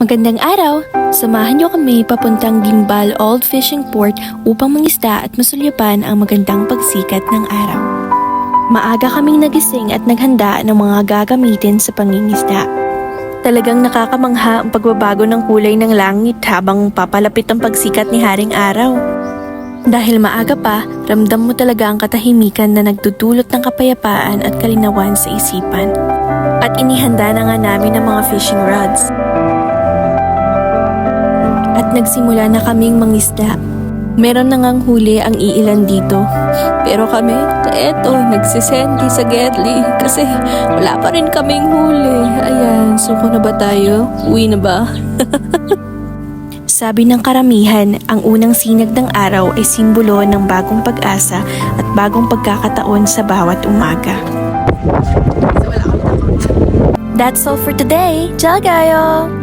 Magandang araw! Samahan niyo kami papuntang Gimbal Old Fishing Port upang mangisda at masulyapan ang magandang pagsikat ng araw. Maaga kaming nagising at naghanda ng mga gagamitin sa pangingisda. Talagang nakakamangha ang pagbabago ng kulay ng langit habang papalapit ang pagsikat ni Haring Araw. Dahil maaga pa, ramdam mo talaga ang katahimikan na nagdudulot ng kapayapaan at kalinawan sa isipan. At inihanda na nga namin ang mga fishing rods. Nagsimula na kaming mangisda. Meron na ngang huli ang iilan dito. Pero kami, eto, nagsisenti sa Gedli kasi wala pa rin kaming huli. Ayan, suko na ba tayo? Uwi na ba? Sabi ng karamihan, ang unang sinag ng araw ay simbolo ng bagong pag-asa at bagong pagkakataon sa bawat umaga. That's all for today. Ciao, gayo!